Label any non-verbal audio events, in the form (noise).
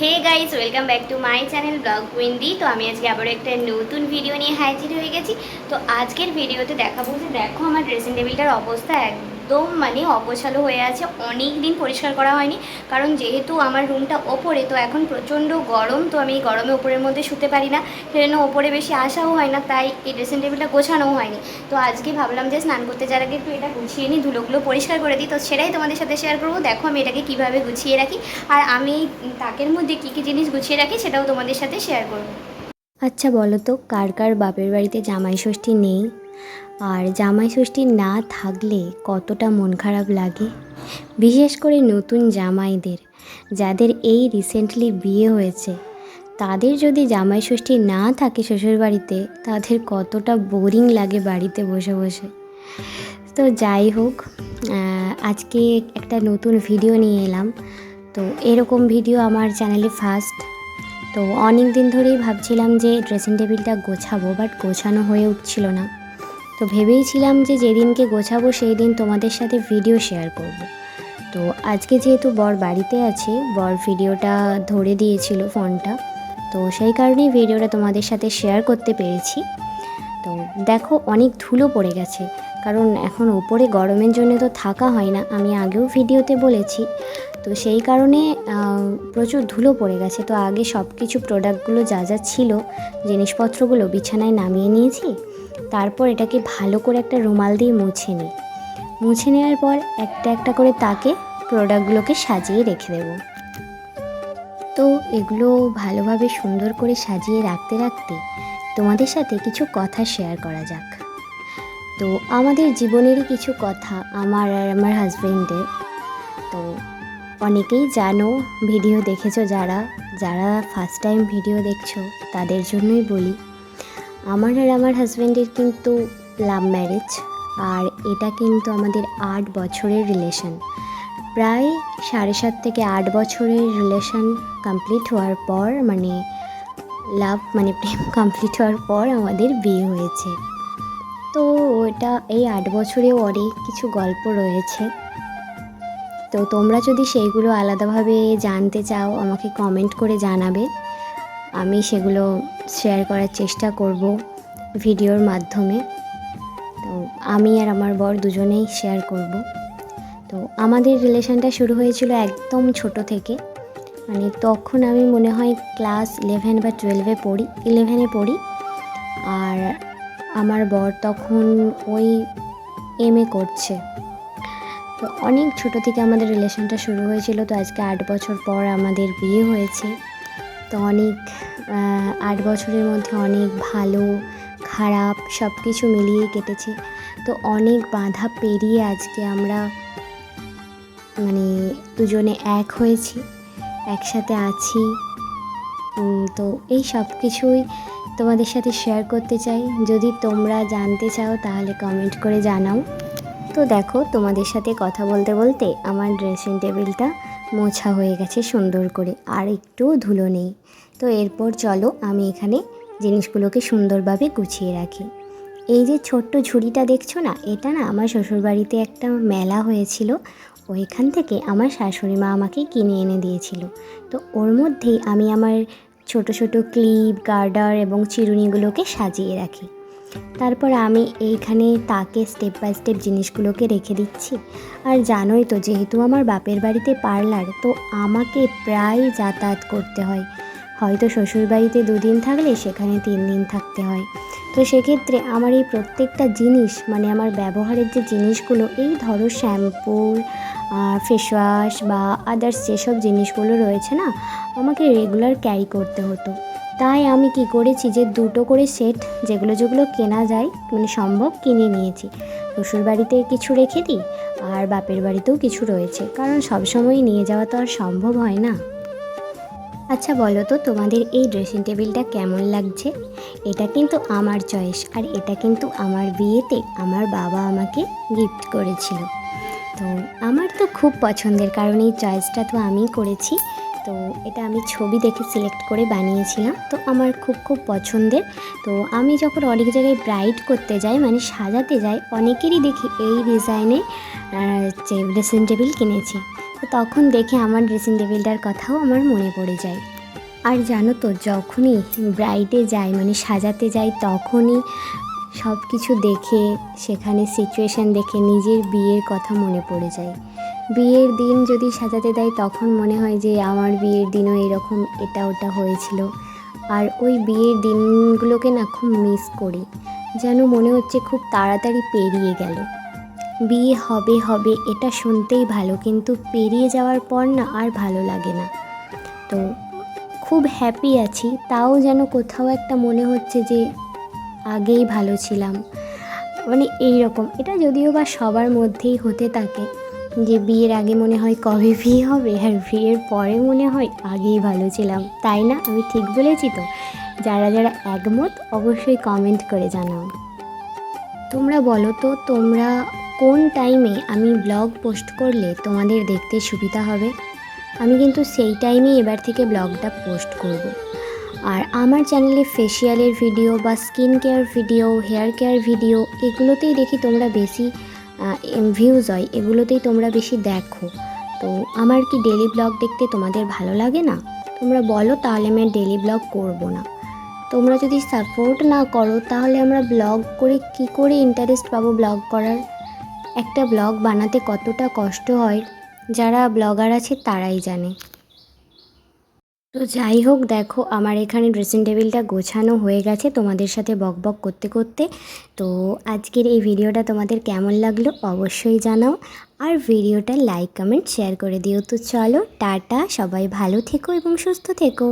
Hey guys welcome back to my channel vlog উইন্দি তো আমি আজকে আবারও একটা নতুন ভিডিও নিয়ে হাজির হয়ে গেছি। তো আজকের ভিডিওতে দেখাবো যে, দেখো আমার ড্রেসিং টেবিলটার অবস্থা একদম মানে অগোছালো হয়ে আছে। অনেক দিন পরিষ্কার করা হয়নি। কারণ যেহেতু আমার রুমটা ওপরে, তো এখন প্রচণ্ড গরম, তো আমি গরমে ওপরের মধ্যে শুতে পারি না। সেজন্য ওপরে বেশি আসাও হয় না, তাই এই ড্রেসিং টেবিলটা গোছানোও হয়নি। তো আজকে ভাবলাম যে স্নান করতে যাওয়ার আগে একটু এটা গুছিয়ে নিই, ধুলোগুলো পরিষ্কার করে দিই। তো সেটাই তোমাদের সাথে শেয়ার করব। দেখো আমি এটাকে কীভাবে গুছিয়ে রাখি। আর আমি তাকের মধ্যে কী কী জিনিস গুছিয়ে রাখি, সেটাও তোমাদের সাথে শেয়ার করব। আচ্ছা বলো তো, কার কার বাপের বাড়িতে জামাই ষষ্ঠী নেই? আর জামাই ষষ্ঠী না থাকলে কতটা মন খারাপ লাগে? বিশেষ করে নতুন জামাইদের, যাদের এই রিসেন্টলি বিয়ে হয়েছে। তাদের যদি জামাই ষষ্ঠী না থাকে শ্বশুরবাড়িতে, তাদের কতটা বোরিং লাগে বাড়িতে বসে বসে। তো যাই হোক আজকে একটা নতুন ভিডিও নিয়ে এলাম। তো এরকম ভিডিও আমার চ্যানেলে ফার্স্ট তো অনেক দিন ধরেই ভাবছিলাম যে ড্রেসিং টেবিলটা গোছাবো বাট গোছানো হয়ে উঠছিল না। তো ভেবেইছিলাম যে যেদিনকে গোছাবো সেই দিন তোমাদের সাথে ভিডিও শেয়ার করব। তো আজকে যেহেতু বর বাড়িতে আছে, বর ভিডিওটা ধরে দিয়েছিল ফোনটা তো সেই কারণেই ভিডিওটা তোমাদের সাথে শেয়ার করতে পেরেছি। তো দেখো অনেক ধুলো পড়ে গেছে, কারণ এখন ওপরে গরমের জন্য তো থাকা হয় না, আমি আগেও ভিডিওতে বলেছি। তো সেই কারণে প্রচুর ধুলো পড়ে গেছে। তো আগে সব কিছু প্রোডাক্টগুলো যা যা ছিল, জিনিসপত্রগুলো বিছানায় নামিয়ে নিয়েছি তারপর এটাকে ভালো করে একটা রুমাল দিয়ে মুছে নিই। মুছে নেওয়ার পর একটা একটা করে তাকে প্রোডাক্টগুলোকে সাজিয়ে রেখে দেবো। তো এগুলো ভালোভাবে সুন্দর করে সাজিয়ে রাখতে রাখতে তোমাদের সাথে কিছু কথা শেয়ার করা যাক। তো আমাদের জীবনেরই কিছু কথা আমার আর আমার হাজবেন্ডের তো অনেকেই জানো ভিডিও দেখেছ যারা যারা ফার্স্ট টাইম ভিডিও দেখছ, তাদের জন্যই বলি আমার আর আমার হাজব্যান্ডের কিন্তু লাভ ম্যারেজ আর এটা কিন্তু আমাদের আট বছরের রিলেশন প্রায় সাড়ে সাত থেকে আট বছরের রিলেশন কমপ্লিট হওয়ার পর মানে লাভ মানে প্রেম (laughs) কমপ্লিট হওয়ার পর আমাদের বিয়ে হয়েছে। তো ওটা এই আট বছরেও অনেক কিছু গল্প রয়েছে। তো তোমরা যদি সেইগুলো আলাদাভাবে জানতে চাও, আমাকে কমেন্ট করে জানাবে। আমি সেগুলো শেয়ার করার চেষ্টা করব ভিডিওর মাধ্যমে। তো আমি আর আমার বর দুজনেই শেয়ার করব। তো আমাদের রিলেশনটা শুরু হয়েছিল একদম ছোট থেকে। মানে তখন আমি মনে হয় ক্লাস ইলেভেন বা টুয়েলভে পড়ি ইলেভেনে পড়ি। আর আমার বর তখন ওই এম এ করছে। তো অনেক ছোট থেকে আমাদের রিলেশনটা শুরু হয়েছিল। তো আজকে আট বছর পর আমাদের বিয়ে হয়েছে। তো অনেক আট বছরের মধ্যে অনেক ভালো, খারাপ সব কিছু মিলিয়ে কেটেছে। তো অনেক বাধা পেরিয়ে আজকে আমরা মানে দুজনে এক হয়েছি, একসাথে আছি। তো এই সব কিছুই তোমাদের সাথে শেয়ার করতে চাই। যদি তোমরা জানতে চাও তাহলে কমেন্ট করে জানাও। তো দেখো তোমাদের সাথে কথা বলতে বলতে আমার ড্রেসিং টেবিলটা মোছা হয়ে গেছে সুন্দর করে, আর একটুও ধুলো নেই। তো এরপর চলো আমি এখানে জিনিসগুলোকে সুন্দরভাবে গুছিয়ে রাখি। এই যে ছোট্ট ঝুড়িটা দেখছ না, এটা না আমার শ্বশুরবাড়িতে একটা মেলা হয়েছিল। ওইখান থেকে আমার শাশুড়ি মা আমাকে কিনে এনে দিয়েছিল। তো ওর মধ্যেই আমি আমার ছোট ছোট ক্লিপ, গার্ডার এবং চিরুনিগুলোকে সাজিয়ে রাখি। তারপর আমি এইখানে তাকে স্টেপ বাই স্টেপ জিনিসগুলোকে রেখে দিচ্ছি। আর জানোই তো, যেহেতু আমার বাপের বাড়িতে পার্লার, তো আমাকে প্রায় যাতায়াত করতে হয়। হয়তো শ্বশুরবাড়িতে দুদিন থাকলে সেখানে তিন দিন থাকতে হয়। তো সেক্ষেত্রে আমার এই প্রত্যেকটা জিনিস মানে আমার ব্যবহারের যে জিনিসগুলো, এই ধরো শ্যাম্পু ফেসওয়াশ বা আদার্স যেসব জিনিসগুলো রয়েছে না, আমাকে রেগুলার ক্যারি করতে হতো। তাই আমি কি করেছি যে দুটো করে সেট যেগুলো যেগুলো কেনা যায় মানে সম্ভব কিনে নিয়েছি। শ্বশুর বাড়িতে কিছু রেখে দিই আর বাপের বাড়িতেও কিছু রয়েছে, কারণ সবসময় নিয়ে যাওয়া তো আর সম্ভব হয় না। আচ্ছা বলো তো, তোমাদের এই ড্রেসিং টেবিলটা কেমন লাগছে? এটা কিন্তু আমার চয়েস আর এটা কিন্তু আমার বিয়েতে আমার বাবা আমাকে গিফট করেছিল। তো আমার তো খুব পছন্দের, কারণ এই চয়েসটা তো আমিই করেছি। তো এটা আমি ছবি দেখে সিলেক্ট করে বানিয়েছিলাম। তো আমার খুব খুব পছন্দের। তো আমি যখন অনেক জায়গায় ব্রাইড করতে যাই মানে সাজাতে যাই, অনেকেরই দেখি এই ডিজাইনে যে ড্রেসিং টেবিল কিনেছি। তো তখন দেখে আমার ড্রেসিং টেবিলটার কথাও আমার মনে পড়ে যায়। আর জানো তো, যখনই ব্রাইডে যাই মানে সাজাতে যাই, তখনই সব কিছু দেখে, সেখানে সিচুয়েশান দেখে নিজের বিয়ের কথা মনে পড়ে যায়। বিয়ের দিন যদি সাজাতে দেয়, তখন মনে হয় যে আমার বিয়ের দিনও এরকম এটা ওটা হয়েছিল। আর ওই বিয়ের দিনগুলোকে না খুব মিস করি। যেন মনে হচ্ছে খুব তাড়াতাড়ি পেরিয়ে গেল। বিয়ে হবে হবে, এটা শুনতেই ভালো, কিন্তু পেরিয়ে যাওয়ার পর না আর ভালো লাগে না। তো খুব হ্যাপি আছি, তাও যেন কোথাও একটা মনে হচ্ছে যে আগেই ভালো ছিলাম। মানে এই রকম এটা যদিও বা সবার মধ্যেই হতে থাকে। যে বিয়ের আগে মনে হয় কবে বিয়ে হবে আর বিয়ের পরে মনে হয় আগেই ভালো ছিলাম। তাই না? আমি ঠিক বলেছি তো? যারা যারা একমত, অবশ্যই কমেন্ট করে জানাও। তোমরা বলো তো, তোমরা কোন টাইমে আমি ব্লগ পোস্ট করলে তোমাদের দেখতে সুবিধা হবে? আমি কিন্তু সেই টাইমেই এবার থেকে ব্লগটা পোস্ট করব। আর আমার চ্যানেলে ফেসিয়ালের ভিডিও বা skin care video hair care video এগুলোতেই দেখি তোমরা বেশি ভিউজ হয়, এগুলোতেই তোমরা বেশি দেখো। তো আমার কি ডেলি ব্লগ দেখতে তোমাদের ভালো লাগে না? তোমরা বলো, তাহলে আমি ডেলি ব্লগ করব না। তোমরা যদি সাপোর্ট না করো, তাহলে আমরা ব্লগ করে কি করে ইন্টারেস্ট পাবো ব্লগ করার? একটা ব্লগ বানাতে কতটা কষ্ট হয়? যারা ব্লগার আছে, তারাই জানে। তো যাই হোক, দেখো আমার এখানে ড্রেসিং টেবিলটা গোছানো হয়ে গেছে তোমাদের সাথে বক বক করতে করতে। তো আজকের এই ভিডিওটা তোমাদের কেমন লাগল অবশ্যই জানাও। আর ভিডিওটা লাইক কমেন্ট শেয়ার করে দিও। তো চলো, টাটা, সবাই ভালো থেকো এবং সুস্থ থেকো।